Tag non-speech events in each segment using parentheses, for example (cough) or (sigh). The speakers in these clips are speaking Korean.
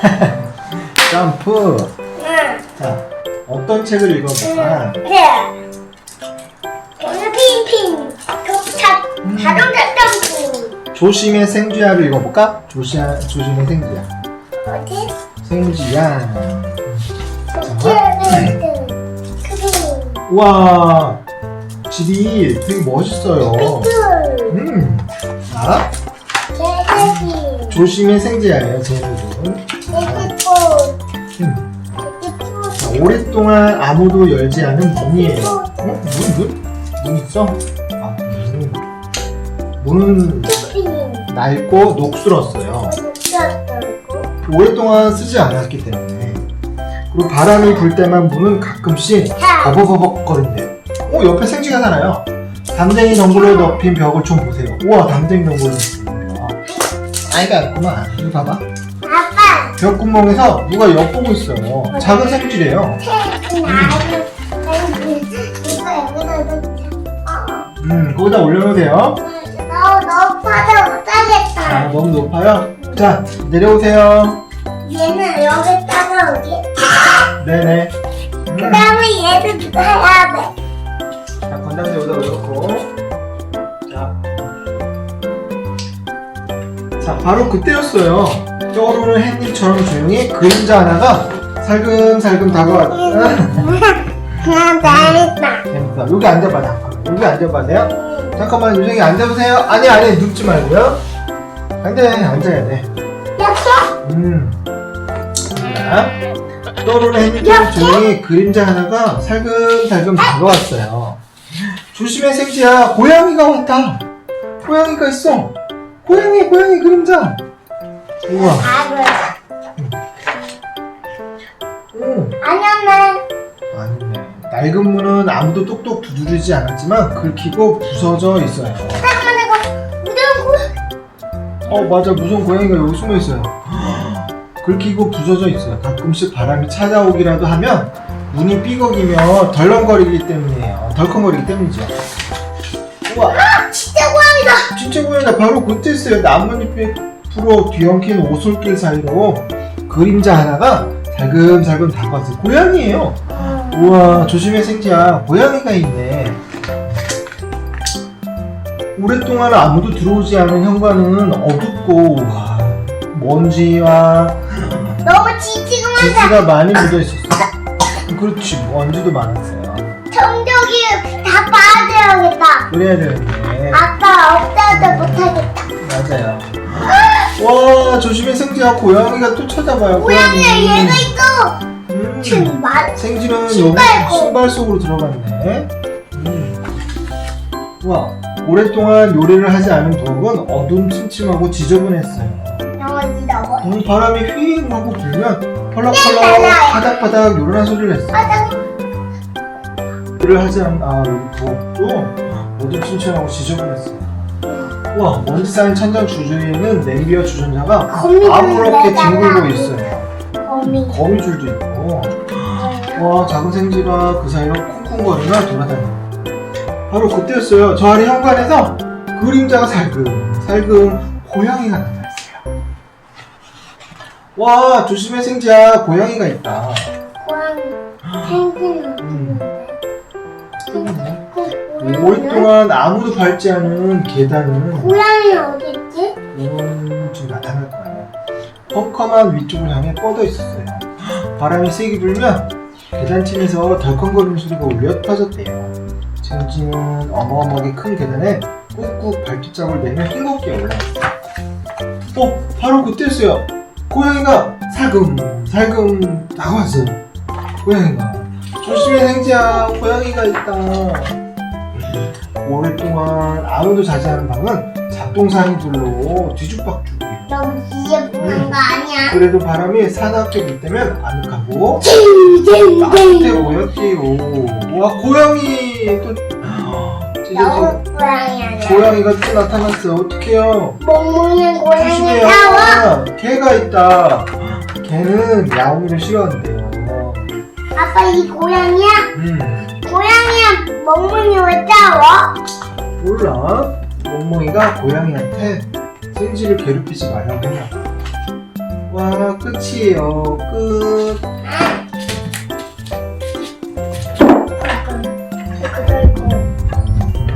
(laughs) 점프. 응. 자, 어떤 책을 읽어볼까? 네. 저는 핑핑. 교차 자동차 점프. 조심의 생쥐야를 읽어볼까? 조시야, 조심의 생쥐야. 어디? 생쥐야. 크림. 우와, 집이 되게 멋있어요. 음. 자, 개새끼. 조심의 생쥐야예요, 제 이름은. 오랫동안 아무도 열지 않은 문이에요. 어? 문, 문? 문 있어? 아, 문. 문은 핑. 낡고 녹슬었어요. 오랫동안 쓰지 않았기 때문에. 그리고 바람이 불 때만 문은 가끔씩 버벅버벅거린대요. 오, 옆에 생쥐가 살아요. 담쟁이 덩굴로 덮인 벽을 좀 보세요. 우와, 담쟁이 덩굴로 덮인 벽. 아이가 있구나. 이거 봐봐. 아빠. 벽 구멍에서 누가 엿보고 있어요. 작은 생쥐래요. 이거 여기다. 음, 거기다 올려놓으세요. 어. 너, 너 파다 아, 못하겠다. 너무 높아요? 자, 내려오세요. 얘는 여기 따라오기. 네네. 음. 그 다음에 얘도 누가 해야 돼. 자, 건담대 여기다 놓고. 자. 자, 바로 그때였어요. 떠오르는 햇빛처럼 조용히 그림자 하나가 살금살금 다가왔다. 그냥 잘했다. 재밌어. 여기 앉아봐, 잠깐만. 여기 앉아봐세요. 잠깐만, 유정이 앉아보세요. 아니, 아니, 눕지 말고요. 안 돼, 앉아야 돼. 이렇게? 음. 자, 떠오르는 햇빛처럼 조용히 그림자 하나가 살금살금 다가왔어요. 조심해, 생지야. 고양이가 왔다. 고양이가 있어. 고양이, 고양이 그림자. 우와. 아들. 오. 아니었네. 아니네. 낡은 문은 아무도 똑똑 두드리지 않았지만 긁히고 부서져 있어요. 잠깐만 내가 무슨 어, 맞아. 무서운 고양이가 여기 숨어 있어요. (gasps) 긁히고 부서져 있어요. 가끔씩 바람이 찾아오기라도 하면 문이 삐걱이며 덜렁거리기 때문이에요. 덜컹거리기 때문이죠. 우와, 거 진짜 고양이다. 진짜 고양이다. 바로 그때 있어요. 나뭇잎에 풀어 뒤엉킨 오솔길 사이로 그림자 하나가 살금살금 다가왔어요. 고양이에요. 우와, 조심해 생지야. 고양이가 있네. 오랫동안 아무도 들어오지 않은 현관은 어둡고 와, 먼지와 너무 지지근하다. 지지가 많이 묻어 있었어. 그렇지, 먼지도 많았어요. 성적이 다 빠져야겠다. 그래야 되는데. 아빠 없다도 못하겠다. 맞아요. 와, 조심해 생지야. 고양이가 또 찾아봐요. 고양이야 얘가 있어. 음. 지금 말. 생쥐는 신발 여기 거. 신발 속으로 들어갔네. 음. 와, 오랫동안 요리를 하지 않은 부엌은 어둠침침하고 지저분했어요. 나머지 나머. 음, 바람이 휘잉 하고 불면 펄럭펄럭 랄랄라. 파닥파닥 요란한 소리를. 바닥. 요리를 하지 않은 아 여기 부엌도 어둠침침하고 지저분했어요. 우와 먼지 쌓인 찬장 주위에는 냄비와 주전자가 아무렇게 뒹굴고 있어요. 거미. 거미줄도 있고 와 작은 생쥐가 그 사이로 쿵쿵거리며 돌아다녀요. 바로 그때였어요. 저 아래 현관에서 그림자가 살금 살금 고양이가 나타났어요. 와 조심해 생쥐야 고양이가 있다. 고양이. 탱글. 음. 탱글. 5일 동안 아무도 밟지 않은 계단은 고양이 어딨지? 오른쪽 나타날 거예요. 험컴한 위쪽을 향해 뻗어 있었어요. 바람이 세게 불면 계단층에서 덜컹거리는 소리가 울려 퍼졌대요. 징징은 어마어마하게 큰 계단에 꾹꾹 발톱잡을 내며 힘겹게 올라갔어요. 어, 바로 그때였어요. 고양이가 살금 살금 나왔어요. 고양이가 조심해 행지야, 고양이가 있다. 오랫동안 아무도 자지 않은 방은 잡동사니들로 뒤죽박죽이에요 너무 보는 거 아니야? 그래도 바람이 사납게 불 때면 아늑하고 따뜻해. 보였지요. 와 고양이 또 너무 고양이 아니야? 고양이가 또 나타났어요. 어떡해요? 멍멍이는 고양이 조심해요. 싸워? 개가 있다. 개는 야옹이를 싫어한대요. 아빠 이 고양이야? 싸워? 몰라. 멍멍이가 고양이한테 생쥐를 괴롭히지 말라고 했나 봐. 와 끝이에요. 끝.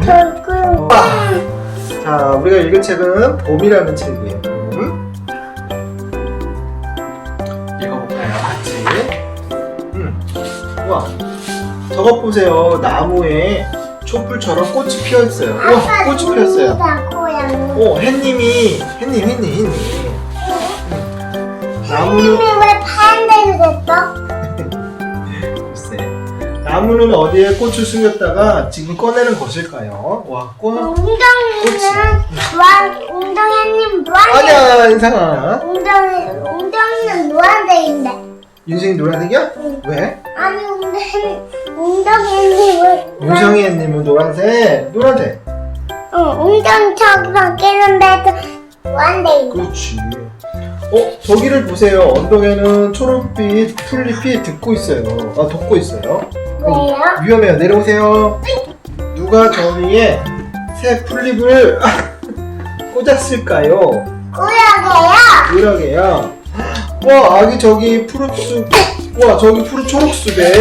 털고 자, 우리가 읽은 책은 봄이라는 책이에요. 봄. 읽어볼까요, 같이? 음. 우와, 저것 보세요. 나무에 촛불처럼 꽃이 피어 있어요. 우와, 꽃이 피었어요. 고양이 오, 햇님이, 햇님, 햇님, 햇님. 나무는, 햇님이 왜 파란색이 됐어? 글쎄. 나무는 어디에 꽃을 숨겼다가 지금 꺼내는 것일까요? 와, 꽃. 웅덩이는 노란 웅덩이님 노란색 아니야, 인상아. 웅덩이 웅덩이는 노란색인데 윤생이 노란색이야? 응. 왜? 아니 웅덩이 웅덩이님은 윤성이 햇님은 노란색, 노란색. 응 웅덩이처럼 끼는데도 노란색인데 그렇지. 어, 저기를 보세요. 언덕에는 초록빛 풀잎이 듣고 있어요. 아, 돋고 있어요. 왜요? 위험해요. 내려오세요. 누가 저 위에 새 풀잎을 (laughs) 꽂았을까요? 꾸역이에요 그러게요. 와, 아기 저기 푸른숲. 와, 저기 푸른 초록숲에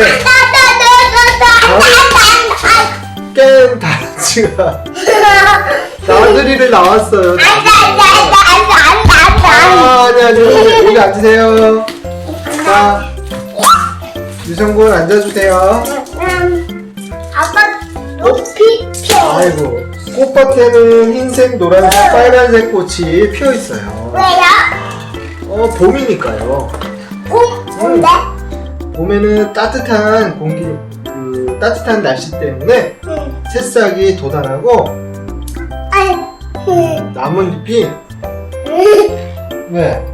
깬 다람쥐가 (laughs) 나들이를 나왔어요. 아, 아니, 아니, 여기, 여기 앉으세요. 자, 유성군 앉아주세요. 아이고, 꽃밭에는 흰색, 노란색, 빨간색 꽃이 피어 있어요. 어, 봄이니까요. 공 뭔데? 봄에는 따뜻한 공기, 그 따뜻한 날씨 때문에 응. 새싹이 응. 나뭇잎이 왜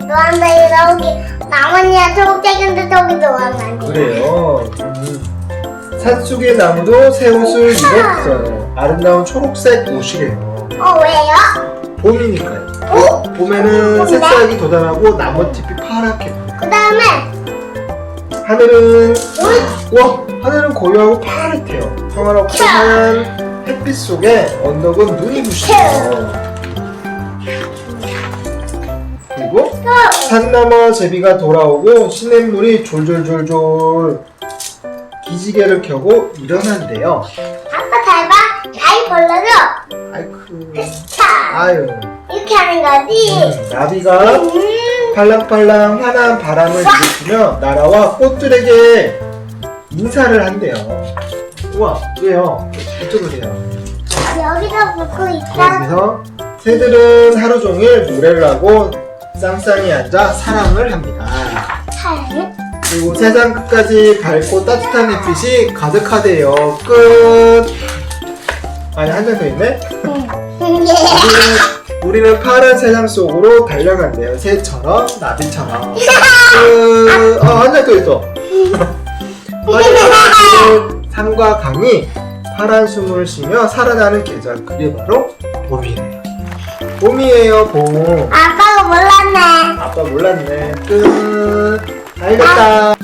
노란색이 저기 나뭇잎 초록색인데 저기 노란색이 그래요? 음. 산속의 나무도 새 옷을 입었어요. 아름다운 초록색 옷이래요. 어 왜요? 봄이니까요. 어? 봄에는? 새싹이 돋아나고 나뭇잎이 파랗게. 그 다음에 하늘은 와 하늘은 고요하고 파랗대요. 평화롭고 캬. 하얀 햇빛 속에 언덕은 눈이 부시네요. 그리고 산나무 제비가 돌아오고 시냇물이 졸졸졸졸 기지개를 켜고 일어난대요. 아빠 잘 봐. 다리 벌려줘. 아이쿠 차. 아유 이렇게 하는 거지. 음, 나비가 음. 팔랑팔랑 환한 바람을 일으키며 나라와 꽃들에게 인사를 한대요. 우와 왜요? 이쪽으로 해요. 여기다 붙고 있다. 그래서 새들은 하루 종일 노래를 하고 쌍쌍이 앉아 사랑을 합니다. 잘. 그리고 세상 끝까지 밝고 따뜻한 햇빛이 가득하대요. 끝. 아니 한 장 더 있네. 우리는, (laughs) 우리는 파란 세상 속으로 달려간대요. 새처럼 나비처럼. (laughs) 끝. 아한 장더 있어. (laughs) 마지막으로 산과 강이 파란 숨을 쉬며 살아나는 계절 그게 바로 봄이래요. 봄이에요 봄. 아빠가 몰랐네. 아빠 몰랐네. 끝. 다 읽었다.